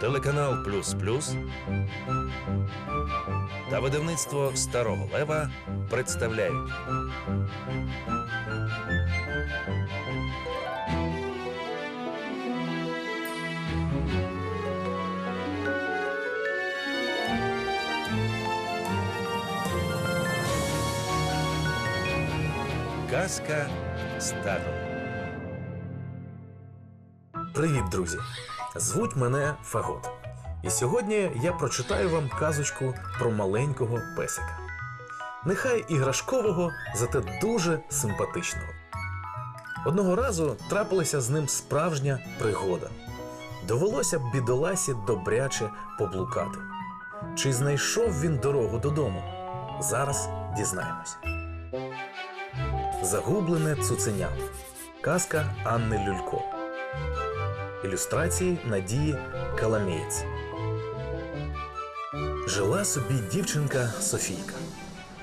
Телеканал Плюс Плюс та видавництво Старого Лева представляють Казка старого. Привіт, друзі! Звуть мене Фагот. І сьогодні я прочитаю вам казочку про маленького песика. Нехай іграшкового, зате дуже симпатичного. Одного разу трапилася з ним справжня пригода. Довелося б бідоласі добряче поблукати. Чи знайшов він дорогу додому? Зараз дізнаємось. Загублене цуценя. Казка Анни Люлько. Ілюстрації Надії Каламієць. Жила собі дівчинка Софійка.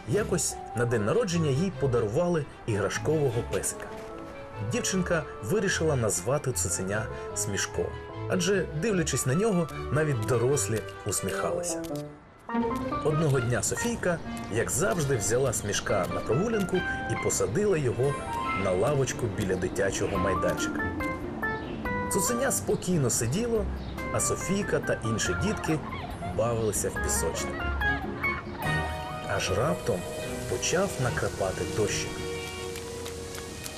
Якось на день народження їй подарували іграшкового песика. Дівчинка вирішила назвати цуценя Смішко, адже, дивлячись на нього, навіть дорослі усміхалися. Одного дня Софійка, як завжди, взяла смішка на прогулянку і посадила його на лавочку біля дитячого майданчика. Цуценя спокійно сиділо, а Софійка та інші дітки бавилися в пісочнику. Аж раптом почав накрапати дощик.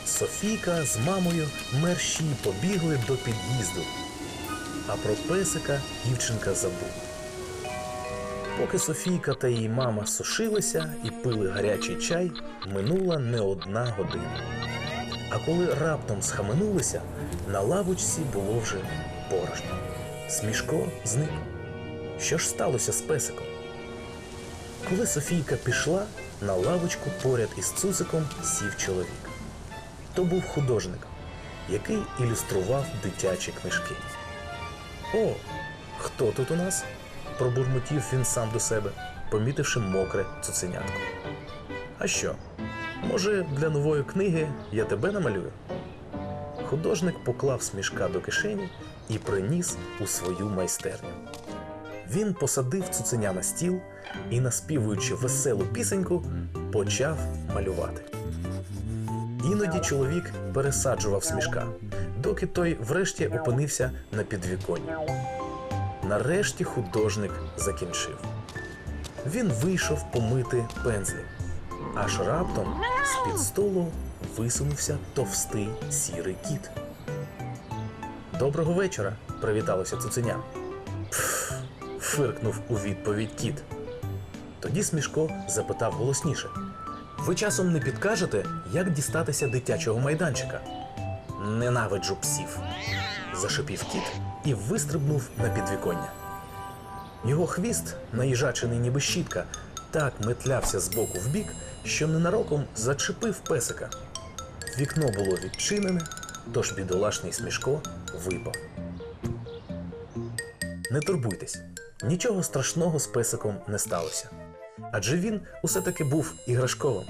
Софійка з мамою мерщій побігли до під'їзду, а про песика дівчинка забула. Поки Софійка та її мама сушилися і пили гарячий чай, минула не одна година. А коли раптом схаменулися, на лавочці було вже порожньо. Смішко зник. Що ж сталося з песиком? Коли Софійка пішла, на лавочку поряд із цуциком сів чоловік. То був художник, який ілюстрував дитячі книжки. О, хто тут у нас? пробурмотів він сам до себе, помітивши мокре цуценятко. А що? Може, для нової книги я тебе намалюю? Художник поклав смішка до кишені і приніс у свою майстерню. Він посадив цуценя на стіл і, наспівуючи веселу пісеньку, почав малювати. Іноді чоловік пересаджував смішка, доки той врешті опинився на підвіконні. Нарешті художник закінчив. Він вийшов помити пензлі. Аж раптом з-під столу висунувся товстий сірий кіт. Доброго вечора, привіталося цуценя. Пф, фиркнув у відповідь кіт. Тоді Смішко запитав голосніше: Ви часом не підкажете, як дістатися дитячого майданчика? Ненавиджу псів. зашипів кіт і вистрибнув на підвіконня. Його хвіст, наїжачений ніби щітка, так метлявся з боку в бік, що ненароком зачепив песика. Вікно було відчинене, тож бідолашний смішко випав. Не турбуйтесь, нічого страшного з песиком не сталося. Адже він усе таки був іграшковим.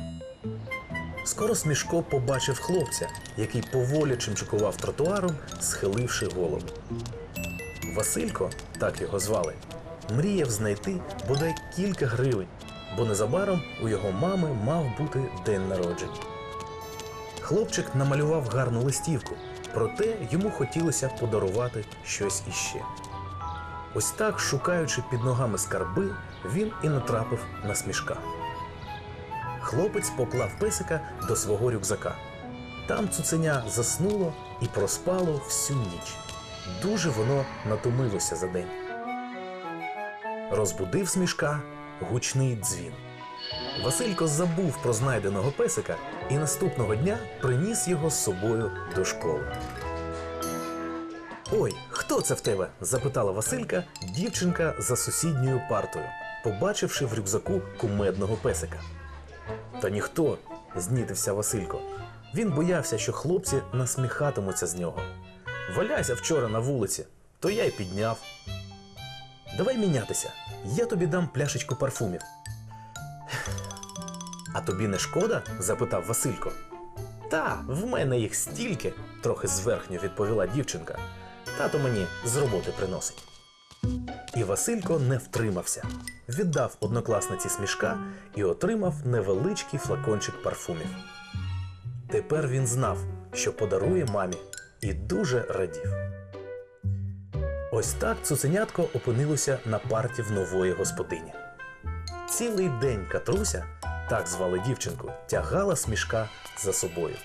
Скоро Смішко побачив хлопця, який поволі чимчикував тротуаром, схиливши голову. Василько, так його звали, мріяв знайти бодай кілька гривень, бо незабаром у його мами мав бути день народження. Хлопчик намалював гарну листівку, проте йому хотілося подарувати щось іще. Ось так, шукаючи під ногами скарби, він і натрапив на смішка. Хлопець поклав песика до свого рюкзака. Там цуценя заснуло і проспало всю ніч. Дуже воно натомилося за день. Розбудив смішка гучний дзвін. Василько забув про знайденого песика і наступного дня приніс його з собою до школи. Ой, хто це в тебе? запитала Василька дівчинка за сусідньою партою, побачивши в рюкзаку кумедного песика. Та ніхто, знітився Василько. Він боявся, що хлопці насміхатимуться з нього. Валяйся вчора на вулиці, то я й підняв. Давай мінятися. Я тобі дам пляшечку парфумів. А тобі не шкода? запитав Василько. Та, в мене їх стільки, трохи зверхньо відповіла дівчинка. Тато мені з роботи приносить. І Василько не втримався, віддав однокласниці смішка і отримав невеличкий флакончик парфумів. Тепер він знав, що подарує мамі, і дуже радів. Ось так цуценятко опинилося на парті в нової господині. Цілий день Катруся, так звали дівчинку, тягала смішка за собою.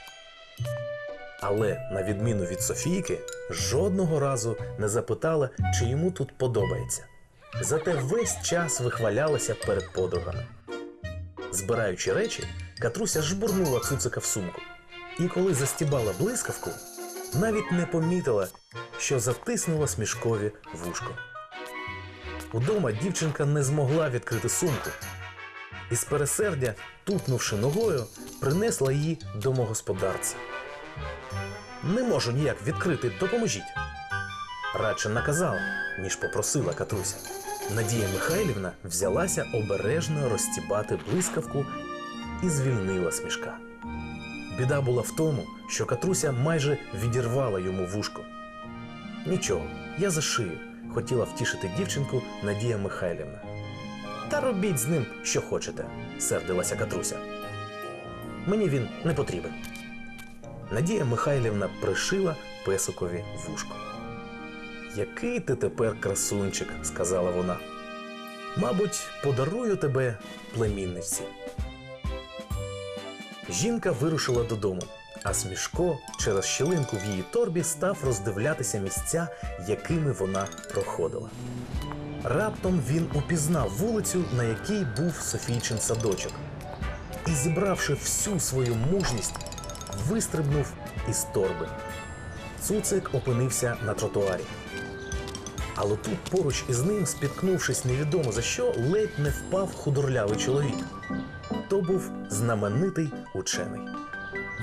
Але, на відміну від Софійки, жодного разу не запитала, чи йому тут подобається. Зате весь час вихвалялася перед подругами. Збираючи речі, Катруся жбурнула цуцика в сумку. І коли застібала блискавку, навіть не помітила, що затиснула смішкові вушко. Удома дівчинка не змогла відкрити сумку. І з пересердя, тупнувши ногою, принесла її домогосподарці. Не можу ніяк відкрити, допоможіть. Радше наказала, ніж попросила Катруся. Надія Михайлівна взялася обережно розстібати блискавку і звільнила смішка. Біда була в тому, що Катруся майже відірвала йому вушко. Нічого, я зашию, хотіла втішити дівчинку Надія Михайлівна. Та робіть з ним, що хочете, сердилася Катруся. Мені він не потрібен. Надія Михайлівна пришила песикові вушко. Який ти тепер красунчик, сказала вона. Мабуть, подарую тебе племінниці. Жінка вирушила додому, а Смішко через щілинку в її торбі став роздивлятися місця, якими вона проходила. Раптом він упізнав вулицю, на якій був Софійчин садочок, і, зібравши всю свою мужність, вистрибнув із торби. Цуцик опинився на тротуарі. Але тут поруч із ним, спіткнувшись невідомо за що, ледь не впав худорлявий чоловік. То був знаменитий учений.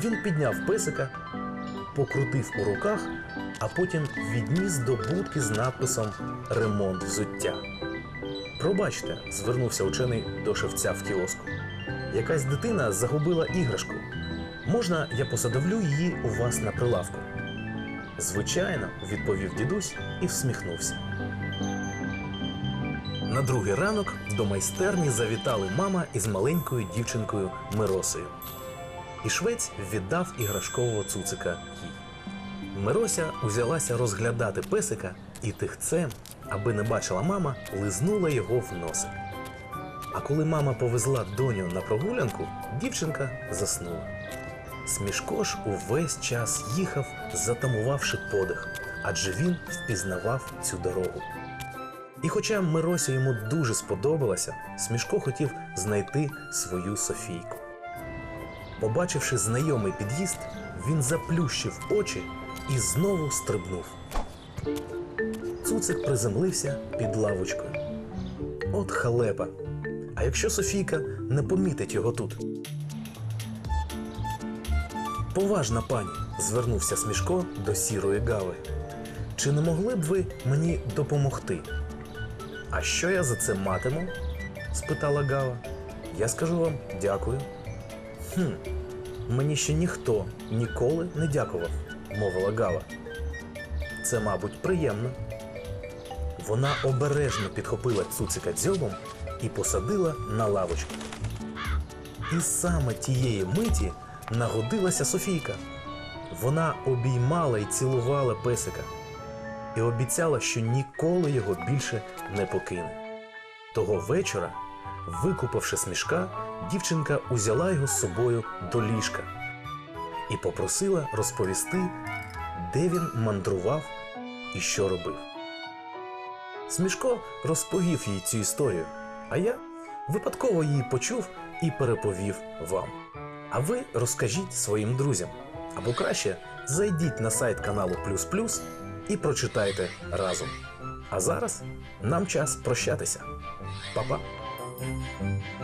Він підняв песика, покрутив у руках, а потім відніс до будки з надписом Ремонт взуття. Пробачте, звернувся учений до шевця в кіоску. Якась дитина загубила іграшку. Можна я посадовлю її у вас на прилавку? Звичайно, відповів дідусь і всміхнувся. На другий ранок до майстерні завітали мама із маленькою дівчинкою Миросею. І швець віддав іграшкового цуцика їй. Мирося узялася розглядати песика і тихцем, аби не бачила мама, лизнула його в носик. А коли мама повезла доню на прогулянку, дівчинка заснула. Смішко ж увесь час їхав, затамувавши подих, адже він впізнавав цю дорогу. І хоча Мирося йому дуже сподобалася, Смішко хотів знайти свою Софійку. Побачивши знайомий під'їзд, він заплющив очі і знову стрибнув. Цуцик приземлився під лавочкою. От халепа. А якщо Софійка не помітить його тут? Поважна пані, звернувся Смішко до сірої гави. Чи не могли б ви мені допомогти? А що я за це матиму? спитала Гава. Я скажу вам дякую. Хм, мені ще ніхто ніколи не дякував, мовила Гава. Це, мабуть, приємно. Вона обережно підхопила цуцика дзьобом і посадила на лавочку. І саме тієї миті нагодилася Софійка. Вона обіймала і цілувала песика і обіцяла, що ніколи його більше не покине. Того вечора, викупавши смішка, дівчинка узяла його з собою до ліжка і попросила розповісти, де він мандрував і що робив. Смішко розповів їй цю історію, а я випадково її почув і переповів вам. А ви розкажіть своїм друзям. Або краще зайдіть на сайт каналу Плюс Плюс і прочитайте разом. А зараз нам час прощатися. Па-па! Música